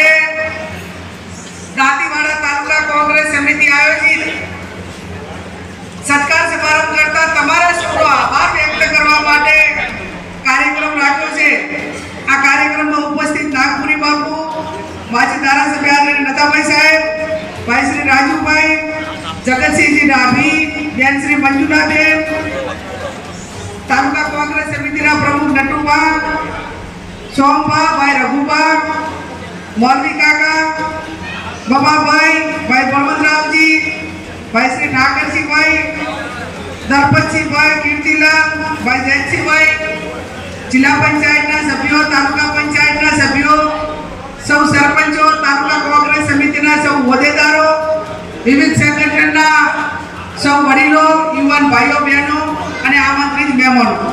આજે દાંતીવાડા તાલુકા કોંગ્રેસ સમિતિ આયોજિત સત્કાર સમારંભ કરતા તમારા સૌનો આભાર વ્યક્ત કરવા માટે કાર્યક્રમ રાખ્યો છે. આ કાર્યક્રમમાં ઉપસ્થિત નાગપુરી બાપુ, માજી ધારાસભ્ય આદરણીય નતાભાઈ સાહેબ, ભાઈ શ્રી રાજુભાઈ, જગતસિંહજી ડાભી, બેન શ્રી મંજુનાબેન, તાલુકા કોંગ્રેસ સમિતિના પ્રમુખ નટુભા, સોમભા, ભાઈ રઘુભા મોરબી કાકા, બબાભાઈ, ભાઈ બળવંતરાવજી ભાઈ શ્રી ઠાકરસિંહભાઈ દરપતસિંહભાઈ કીર્તિલાલ, ભાઈ જયંતસિંહભાઈ, જિલ્લા પંચાયતના સભ્યો, તાલુકા પંચાયતના સભ્યો, સૌ સરપંચો, તાલુકા કોંગ્રેસ સમિતિના સૌ હોદ્દેદારો, વિવિધ સંગઠનના સૌ વડીલો, યુવાન ભાઈઓ, બહેનો અને આમંત્રિત મહેમાનો.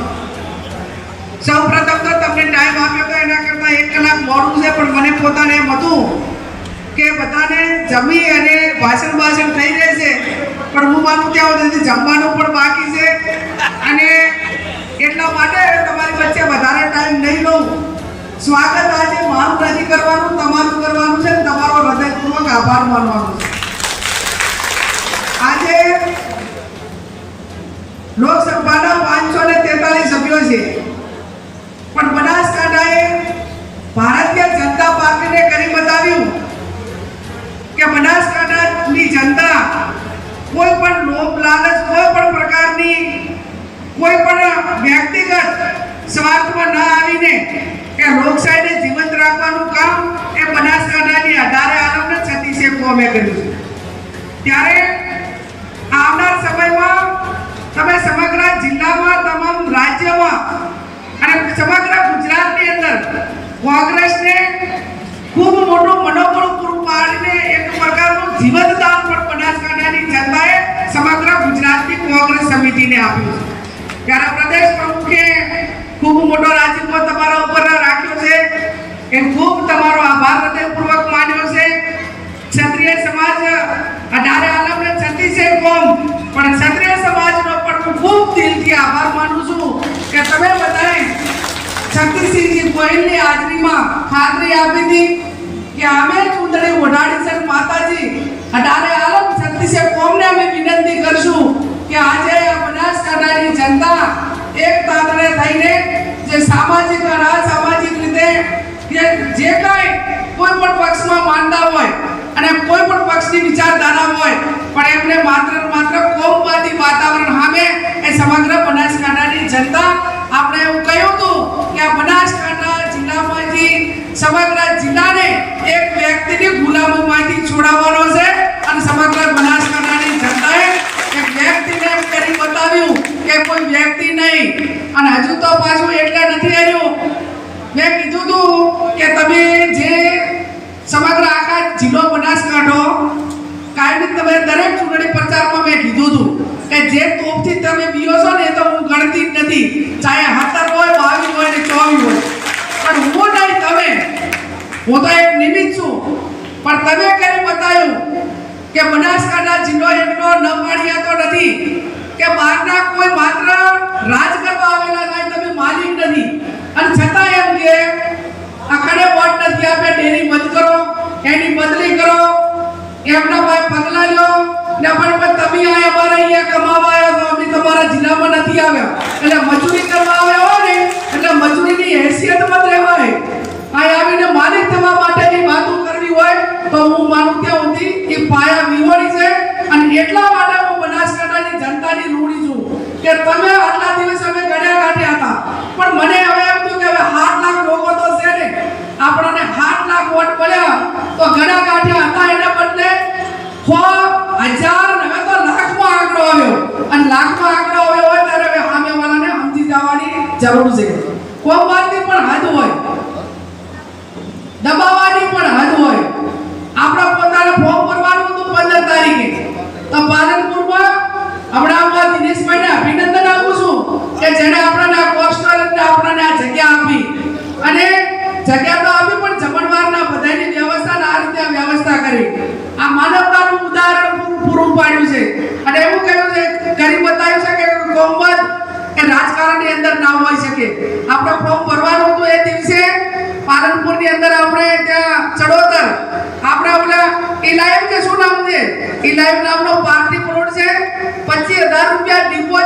સૌ પ્રથમ તો તમને ટાઈમ આપ્યો તો એના કરતાં એક કલાક મોડું છે, પણ મને પોતાને એમ હતું કે બધાને જમી અને ભાષણ ભાષણ થઈ રહેશે પણ હું માનું ત્યાં સુધી જમવાનું પણ બાકી છે. અને એટલા માટે તમારી વચ્ચે વધારે ટાઈમ નહીં લઉં. સ્વાગત આજે મારું નથી કરવાનું, તમારું કરવાનું છે તમારો હૃદયપૂર્વક આભાર માનવાનો છે આજે લોકસભાના પાંચસો ને તેતાલીસ સભ્યો છે પણ બનાસકાંઠાએ ભારતીય જનતા પાર્ટીને કરી બતાવ્યું કે બનાસકાંઠાની જનતા કોઈ પણ લોભ, લાલચ, કોઈ પણ પ્રકારની, કોઈ પણ વ્યક્તિગત સ્વાર્થમાં ન આવીને એ લોકશાહીને જીવંત રાખવાનું કામ એ બનાસકાંઠાની અઢારે આલમને છત્તીસે કોમે કર્યું છે. ત્યારે આવનાર સમયમાં તમે સમગ્ર જિલ્લામાં તમામ રાજ્યમાં અને સમગ્ર ગુજરાતની અંદર કોંગ્રેસને ખૂબ મોટું મનોબળ પૂરું પાડીને એક પ્રકારનું જીવંત દાન પણ બનાસકાંઠાની જનતાએ સમગ્ર ગુજરાતની કોંગ્રેસ સમિતિને આપ્યું છે. ત્યારે પ્રદેશ પ્રમુખે ખૂબ મોટો રાજીપો તમારા ઉપર રાખ્યો છે. એ ખૂબ તમારો આભાર હૃદયપૂર્વક માન્યો છે. ક્ષત્રિય સમાજ અઢારે આલમને છત્તીસે કોમ, પણ ક્ષત્રિય સમાજનો પણ હું ખૂબ દિલથી આભાર માનું છું કે તમે બધાએ શક્તિસિંહજી ગોહિલની હાજરીમાં ખાતરી આપી હતી કે અમે ચૂંટણી ઓઢાડી છે માતાજી અઢારે આલમ છત્તીસે કોમને અમે વિનંતી કરશું કે આજે આ બનાસકાંઠાની જનતા એક તાતણે થઈને જે સામાજિક અને અસામાજિક રીતે કે જે કાંઈ કોઈ પણ પક્ષમાં માનતા હોય અને કોઈ પણ પક્ષની વિચારધારા હોય, પણ એમને માત્ર માત્ર કોમવાદી વાતાવરણ સામે એ સમગ્ર બનાસકાંઠાની જનતા આપણે એવું કહ્યું હતું કે આ બનાસકાંઠા જિલ્લામાંથી સમગ્ર જિલ્લાને એક વ્યક્તિની ગુલામોમાંથી છોડાવવાનો છે અને સમગ્ર બનાસકાંઠાની જનતાએ એક વ્યક્તિને કરી બતાવ્યું કે કોઈ વ્યક્તિ નહીં. અને હજુ તો પાછું એટલે નથી આવ્યું. મેં કીધું હતું કે તમે જે સમગ્ર આખા જિલ્લો બનાસકાંઠો કાયમી તમે દરેક ચૂંટણી પ્રચારમાં મેં કીધું હતું કે જે તોપથી તમે પીઓ છો ને તો હું ગણતી જ નથી. ચાહે હતર હોય બાવી હોય ને ચોવી હોય. પણ હું નહીં, તમે. હું તો એક નિમિત્ત છું. પણ તમે કરી બતાવ્યું કે બનાસકાંઠા જિલ્લો એટલો નવાણિયા તો નથી કે બહારના કોઈ માત્ર રાજ કરવા આવેલા કાંઈ તમે માલિક નથી. અને છતાં એમ કે આખડે વોટ નથી આપે, ડેરી બંધ કરો, એની બદલી કરો. એમના ભાઈ પગલા લ્યો ને પણ તમે આ અમારે અહીંયા કમાવા આવ્યા તો અમે તમારા જિલ્લામાં નથી આવ્યા. એટલે મજૂરી કરવા આવ્યા હોય ને, એટલે મજૂરીની હેસિયતમાં જ રહેવાય. અહીં આવીને માલિક થવા માટેની વાતો કરવી હોય, તો હું માનું ત્યાં સુધી એ પાયા વિહોણી છે. અને એટલા માટે હું બનાસકાંઠાની જનતાની રૂડી છું કે તમે આટલા દિવસ અમે ગણ્યા કાઢ્યા હતા પણ મને હવે એમ થયું કે હવે સાત લાખ લોકો તો છે ને આપણને સાત લાખ વોટ મળ્યા તો ગણ્યા કાઢ્યા હતા એના બદલે સો હજાર ને હવે તો લાખમાં આંકડો આવ્યો અને લાખમાં આંકડો આવ્યો હોય ત્યારે હવે સામેવાળાને સમજી જવાની જરૂર છે કોમવાદની પણ હદ હોય, દબાવવાની પણ હદ હોય. આપણા પોતાને ફોર્મ ભરવાનું હતું પંદર તારીખે. તો પાલનપુરમાં હમણાં હું દિનેશભાઈને અભિનંદન આપું છું કે જેણે આપણને આ કોસ્ટલ આપણને આ જગ્યા આપી. અને જગ્યા તો આપી, પણ જમણવારના બધાની વ્યવસ્થા આ રીતે વ્યવસ્થા કરી. આ માનવતાનું ઉદાહરણ પૂરું પાડ્યું છે. અને એવું કહ્યું છે કરી બતાવ્યું છે કે ફોર્મ ભરવાનું હતું એ દિવસે. પાલનપુરની અંદર આપણે ત્યાં ચડોતર, આપણે ઓલા ઇલાયમ કે શું નામ છે? ઇલાયમ નામનો પાર્ટી પ્લોટ છે. પચીસ હજાર રૂપિયા ડિપો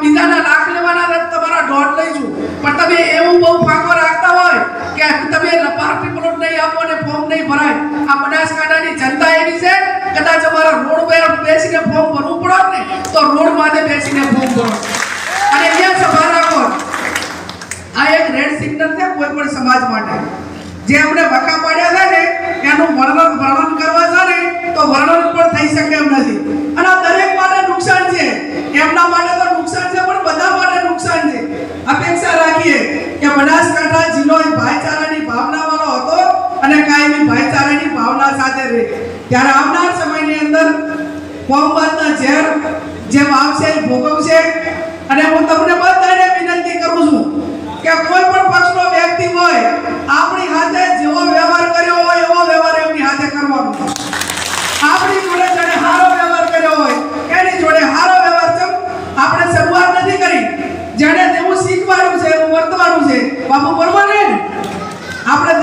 બીજાના લાખ લેવાના છે તમારા દોઢ લઈશું પણ તમે એવું બહુ ફાંકો રાખતા હોય કે તમે પાર્ટી પ્લોટ નહીં આપો ને ફોર્મ નહીં ભરાય. આ બનાસકાંઠાની જનતા એવી છે, કદાચ અમારા રોડ પર બેસીને ફોર્મ ભરવું પડો ને, તો રોડ માટે બેસીને ફોર્મ ભરો. અને અહીંયા સભા રાખો. આ એક રેડ સિગ્નલ છે કોઈ પણ સમાજ માટે. જે અમને વકા પાડ્યા છે ને, એનું વર્ણન વર્ણન કરવા છે ને, તો વર્ણન પણ થઈ શકે એમ નથી અને આ દરેક માટે નુકસાન છે એમના માટે તો નુકસાન છે પણ બધા માટે નુકસાન છે અપેક્ષા રાખીએ કે બનાસકાંઠા જિલ્લો એ ભાઈચારાની ભાવના વાળો હતો અને કાયમી ભાઈચારાની ત્યારે આવનાર સમયની અંદર કોમવાદના ઝેર જેમ આવશે ભોગવશે. અને હું તમને બધાને વિનંતી કરું છું કે કોઈ પણ પક્ષનો વ્યક્તિ હોય, આપણી હાથે જેવો વ્યવહાર કર્યો હોય, એવો વ્યવહાર એમની હાથે કરવાનો આપણી જોડે જેને સારો વ્યવહાર કર્યો હોય, એની જોડે સારો વ્યવહાર છે આપણે શરૂઆત નથી કરી. જેને જેવું શીખવાનું છે, એવું વર્તવાનું છે. બાપુ બરોબર ને? આપણે